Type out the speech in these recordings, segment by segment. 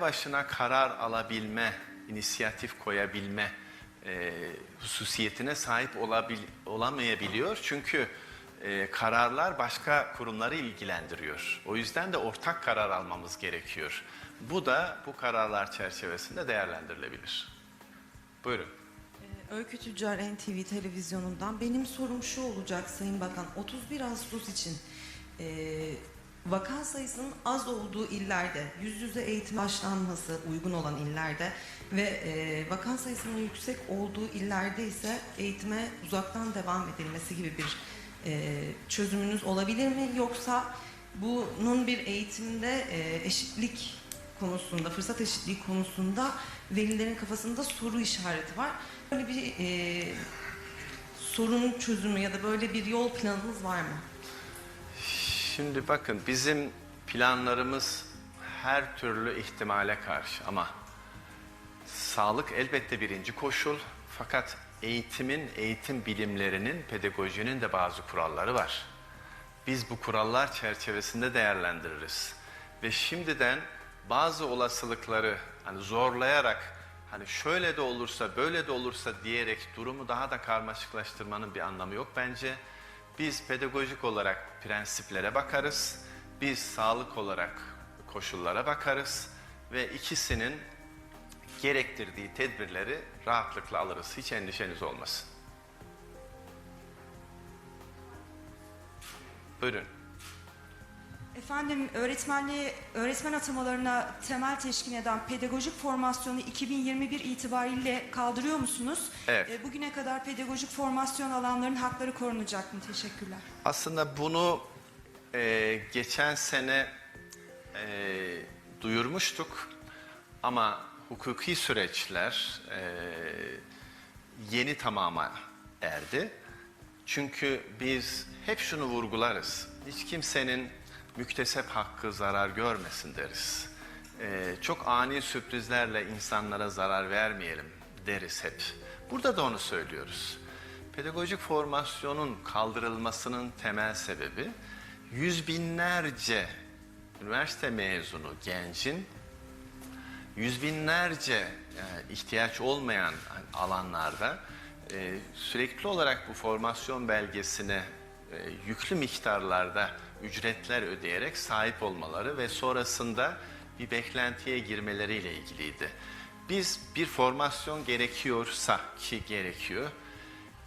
başına karar alabilme, inisiyatif koyabilme e, hususiyetine sahip olabil, olamayabiliyor. Çünkü e, kararlar başka kurumları ilgilendiriyor. O yüzden de ortak karar almamız gerekiyor. Bu da bu kararlar çerçevesinde değerlendirilebilir. Buyurun. Öykü Tüccar NTV televizyonundan benim sorum şu olacak Sayın Bakan 31 Ağustos için e, vaka sayısının az olduğu illerde yüz yüze eğitim başlanması uygun olan illerde ve e, vaka sayısının yüksek olduğu illerde ise eğitime uzaktan devam edilmesi gibi bir e, çözümünüz olabilir mi yoksa bunun bir eğitimde e, eşitlik konusunda, fırsat eşitliği konusunda velilerin kafasında soru işareti var. Böyle bir e, sorunun çözümü ya da böyle bir yol planınız var mı? Şimdi bakın bizim planlarımız her türlü ihtimale karşı ama sağlık elbette birinci koşul fakat eğitimin, eğitim bilimlerinin, pedagojinin de bazı kuralları var. Biz bu kurallar çerçevesinde değerlendiririz. Ve şimdiden bazı olasılıkları hani zorlayarak hani şöyle de olursa böyle de olursa diyerek durumu daha da karmaşıklaştırmanın bir anlamı yok bence. Biz pedagojik olarak prensiplere bakarız. Biz sağlık olarak koşullara bakarız ve ikisinin gerektirdiği tedbirleri rahatlıkla alırız. Hiç endişeniz olmasın. Buyurun. Efendim öğretmenliğe, öğretmen atamalarına temel teşkil eden pedagojik formasyonu 2021 itibariyle kaldırıyor musunuz? Evet. E, bugüne kadar pedagojik formasyon alanların hakları korunacak mı? Teşekkürler. Aslında bunu e, geçen sene e, duyurmuştuk ama hukuki süreçler e, yeni tamama erdi. Çünkü biz hep şunu vurgularız. Hiç kimsenin müktesep hakkı zarar görmesin deriz. E, çok ani sürprizlerle insanlara zarar vermeyelim deriz hep. Burada da onu söylüyoruz. Pedagojik formasyonun kaldırılmasının temel sebebi yüz binlerce üniversite mezunu gencin yüz binlerce e, ihtiyaç olmayan alanlarda e, sürekli olarak bu formasyon belgesine yüklü miktarlarda ücretler ödeyerek sahip olmaları ve sonrasında bir beklentiye girmeleriyle ilgiliydi. Biz bir formasyon gerekiyorsa ki gerekiyor,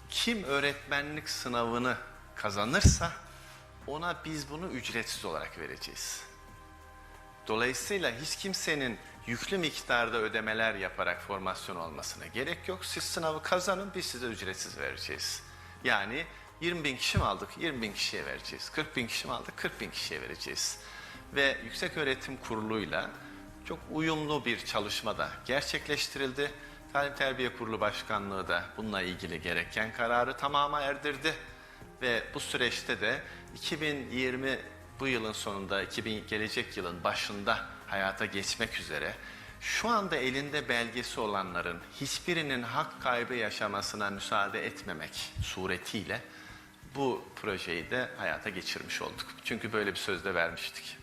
kim öğretmenlik sınavını kazanırsa ona biz bunu ücretsiz olarak vereceğiz. Dolayısıyla hiç kimsenin yüklü miktarda ödemeler yaparak formasyon olmasına gerek yok. Siz sınavı kazanın biz size ücretsiz vereceğiz. Yani 20 bin kişi mi aldık? 20 bin kişiye vereceğiz. 40 bin kişi mi aldık? 40 bin kişiye vereceğiz. Ve Yüksek Öğretim Kurulu'yla çok uyumlu bir çalışma da gerçekleştirildi. Talim Terbiye Kurulu Başkanlığı da bununla ilgili gereken kararı tamama erdirdi. Ve bu süreçte de 2020 bu yılın sonunda 2000 gelecek yılın başında hayata geçmek üzere şu anda elinde belgesi olanların hiçbirinin hak kaybı yaşamasına müsaade etmemek suretiyle bu projeyi de hayata geçirmiş olduk. Çünkü böyle bir söz de vermiştik.